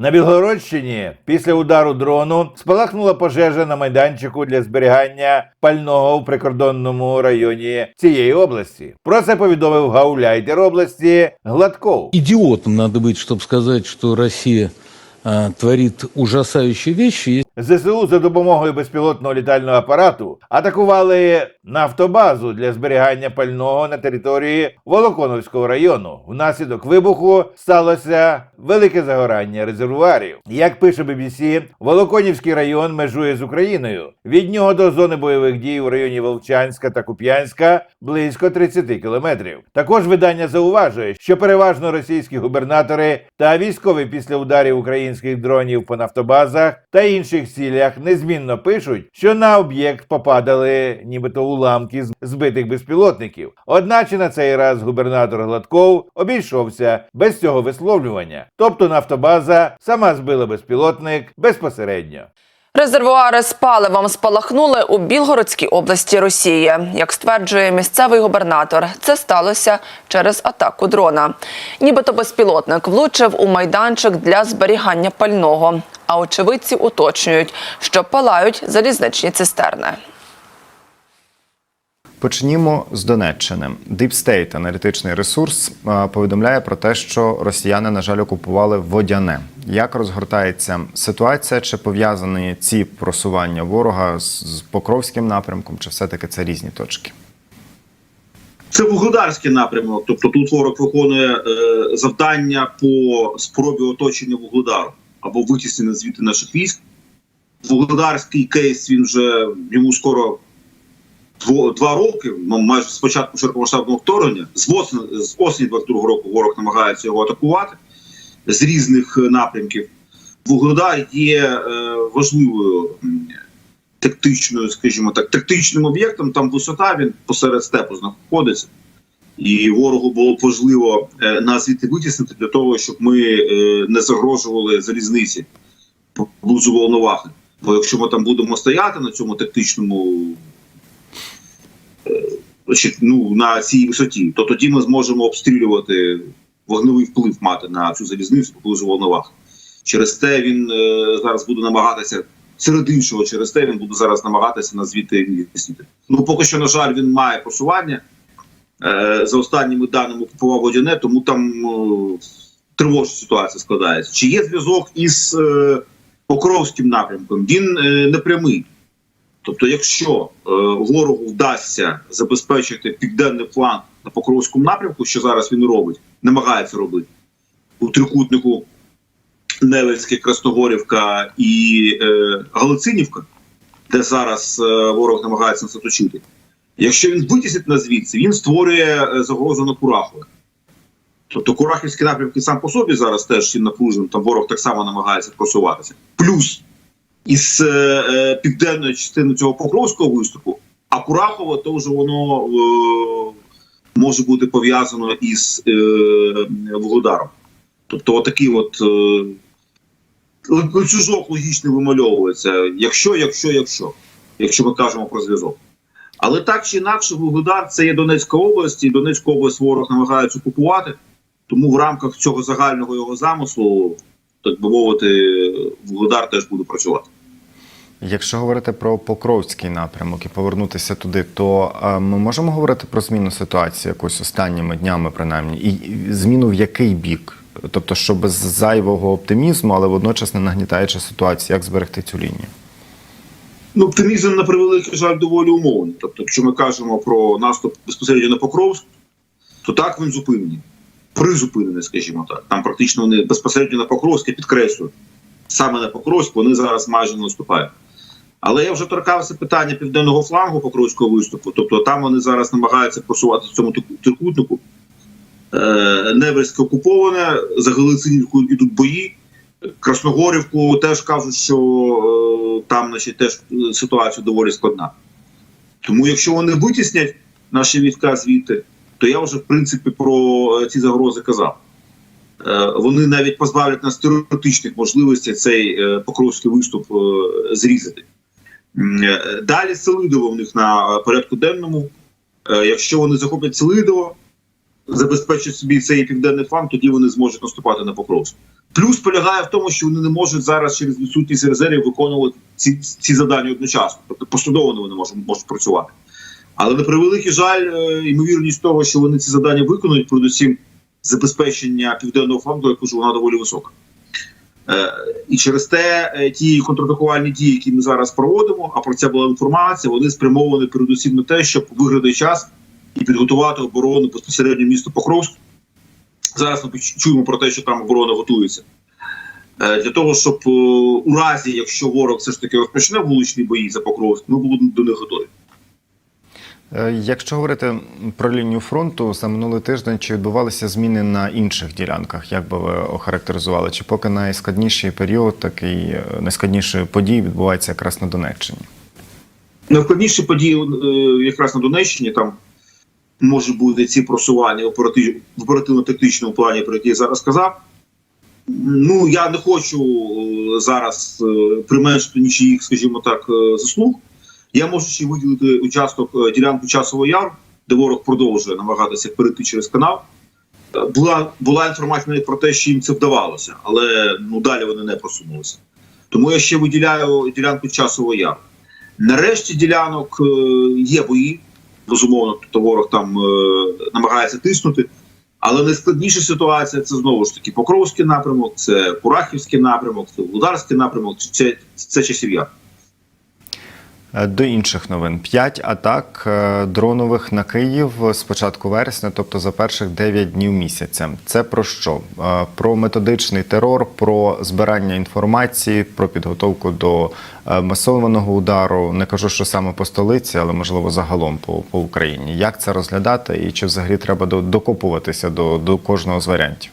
На Білгородщині після удару дрону спалахнула пожежа на майданчику для зберігання пального в прикордонному районі цієї області. Про це повідомив гауляйтер області Гладков. Ідіотом треба бути, щоб сказати, що Росія творить ужасаючі вещи. ЗСУ за допомогою безпілотного літального апарату атакували нафтобазу для зберігання пального на території Волоконовського району. Внаслідок вибуху сталося велике загорання резервуарів. Як пише BBC, Волоконівський район межує з Україною. Від нього до зони бойових дій у районі Волчанська та Куп'янська близько 30 кілометрів. Також видання зауважує, що переважно російські губернатори та військові після ударів українських дронів по нафтобазах та інших цілях незмінно пишуть, що на об'єкт попадали нібито уламки збитих безпілотників. Одначе на цей раз губернатор Гладков обійшовся без цього висловлювання. Тобто нафтобаза сама збила безпілотник безпосередньо. Резервуари з паливом спалахнули у Білгородській області Росії. Як стверджує місцевий губернатор, це сталося через атаку дрона. Нібито безпілотник влучив у майданчик для зберігання пального. А очевидці уточнюють, що палають залізничні цистерни. Почнімо з Донеччини. Deep State, аналітичний ресурс, повідомляє про те, що росіяни, на жаль, окупували водяне. Як розгортається ситуація? Чи пов'язані ці просування ворога з Покровським напрямком, чи все-таки це різні точки? Це вугледарський напрямок. Тобто тут ворог виконує е, завдання по спробі оточення вугледару або витіснення звідти наших військ. Вугледарський кейс він вже йому скоро дво, два роки, майже з початку широкомасштабного вторгнення. З осені, з осені 22 року ворог намагається його атакувати з різних е, напрямків. Вугледар є е, важливою тактичною, скажімо так, тактичним об'єктом. Там висота він посеред степу знаходиться. І ворогу було б важливо е, нас звідти витіснити для того, щоб ми не загрожували залізниці поблизу Волновахи. Бо якщо ми там будемо стояти на цьому тактичному ну, на цій висоті, то тоді ми зможемо обстрілювати вогневий вплив мати на цю залізницю поблизу Волновахи. Через те він е, зараз буде намагатися серед іншого, через те він буде зараз намагатися нас звідти відтіснити. Ну поки що, на жаль, він має просування. Е, за останніми даними купував водяне, тому там е, тривожна ситуація складається. Чи є зв'язок із е, Покровським напрямком? Він е, не прямий. Тобто, якщо е, ворогу вдасться забезпечити південний фланг на Покровському напрямку, що зараз він робить, намагається робити у трикутнику Невельське, Красногорівка і е, Галицинівка, де зараз е, ворог намагається нас оточити. Якщо він витіснить нас звідси, він створює е, загрозу на Курахове. Тобто Курахівський напрямок і сам по собі зараз теж він напружений, там ворог так само намагається просуватися. Плюс із е, е, південної частини цього Покровського виступу, а Курахове то вже воно е, може бути пов'язано із е, Вугледаром. Тобто, отакий от е, ланцюжок логічний вимальовується. Якщо, якщо, якщо, якщо ми кажемо про зв'язок. Але так чи інакше, Вугледар це є Донецька область, і Донецьку область ворог намагається окупувати. Тому в рамках цього загального його замислу, так би мовити, Вугледар теж буде працювати. Якщо говорити про Покровський напрямок і повернутися туди, то е, ми можемо говорити про зміну ситуації якось останніми днями, принаймні, і і зміну в який бік? Тобто, що без зайвого оптимізму, але водночас не нагнітаючи ситуацію, як зберегти цю лінію? Ну, оптимізм на превеликий жаль доволі умовний. Тобто, якщо ми кажемо про наступ безпосередньо на Покровськ, то так він зупинений. Призупинений, скажімо так. Там практично вони безпосередньо на Покровськ, я підкреслюю. Саме на Покровськ вони зараз майже не наступають. Але я вже торкався питання південного флангу Покровського виступу. Тобто там вони зараз намагаються просувати в цьому трикутнику. Е, Невельське окуповане, за Галицинівку йдуть бої. Красногорівку теж кажуть, що е, там значить, теж е, ситуація доволі складна. Тому якщо вони витіснять наші війська звідти, то я вже в принципі про е, ці загрози казав. Е, вони навіть позбавлять нас теоретичних можливостей цей е, покровський виступ зрізати. Далі Селидово в них на порядку денному. Якщо вони захоплять Селидово, забезпечать собі цей південний фланг, тоді вони зможуть наступати на Покровськ. Плюс полягає в тому, що вони не можуть зараз через відсутність резервів виконувати ці, ці завдання одночасно. Тобто послідовно вони можуть, можуть працювати. Але на превеликий жаль, е, ймовірність того, що вони ці завдання виконують, передусім забезпечення південного фронту, я кажу, вона доволі висока. Е, І через те е, ті контратакувальні дії, які ми зараз проводимо, а про це була інформація, вони спрямовані передусім на те, щоб виграти час і підготувати оборону безпосередньо місту Покровськ. Зараз ми чуємо про те, що там оборона готується. Для того, щоб у разі, якщо ворог все ж таки розпочне вуличні бої за Покровськ, ми були до них готові. Е, Якщо говорити про лінію фронту, за минулий тиждень чи відбувалися зміни на інших ділянках? Як би ви охарактеризували? Чи поки найскладніший період, такий е, найскладніші події відбуваються якраз на Донеччині? Найскладніші події е, якраз на Донеччині там може бути ці просування в оперативно-тактичному плані, про які я зараз сказав. Ну я не хочу зараз применшити нічиїх, скажімо так, заслуг. Я можу ще виділити участок е, ділянку часового яру, де ворог продовжує намагатися перейти через канал. Е, Була була інформація навіть про те, що їм це вдавалося, але ну далі вони не просунулися. Тому я ще виділяю ділянку часового яру. Нарешті ділянок е, є бої. Безумовно, тобто ворог там намагається тиснути. Але найскладніша ситуація це знову ж таки Покровський напрямок, це Курахівський напрямок, це Володарський напрямок, це, це часів яр. Е, До інших новин: п'ять атак е, дронових на Київ з початку вересня, тобто за перших 9 днів місяця. Це про що? Е, Про методичний терор, про збирання інформації, про підготовку до е, масованого удару. Не кажу, що саме по столиці, але можливо загалом по, по Україні. Як це розглядати, і чи взагалі треба докопуватися до, до кожного з варіантів?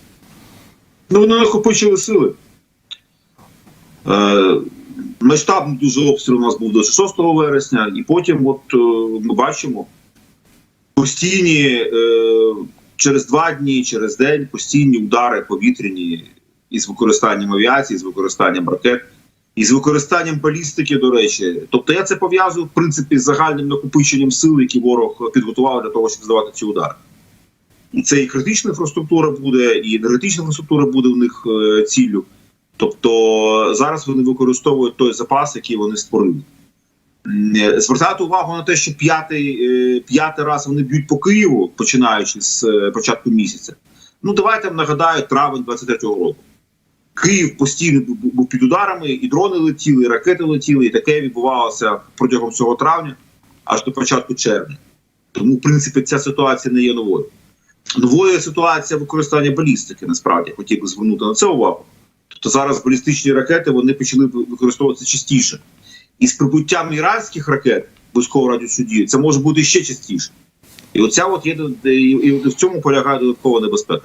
Ну, вони накопичили сили. Масштабний дуже обстріл у нас був до 6 вересня, і потім, от е, ми бачимо, постійні е, через два дні, через день постійні удари повітряні із використанням авіації, з використанням ракет, і з використанням балістики, до речі. Тобто я це пов'язую в принципі з загальним накопиченням сил, які ворог підготував для того, щоб здавати ці удари. І це і критична інфраструктура буде, і енергетична інфраструктура буде в них е, ціллю. Тобто зараз вони використовують той запас, який вони створили. Е, Звертати увагу на те, що п'ятий, е, п'ятий раз вони б'ють по Києву, починаючи з е, початку місяця. Ну давайте нагадаю травень 23-го року. Київ постійно був- під ударами, і дрони летіли, і ракети летіли, і таке відбувалося протягом всього травня аж до початку червня. Тому, в принципі, ця ситуація не є новою. Новою ситуація використання балістики. Насправді хотів би звернути на це увагу. Тобто зараз балістичні ракети вони почали використовуватися частіше. І з прибуттям іранських ракет військового радіусу дії це може бути ще частіше. І оця от є і в цьому полягає додаткова небезпека.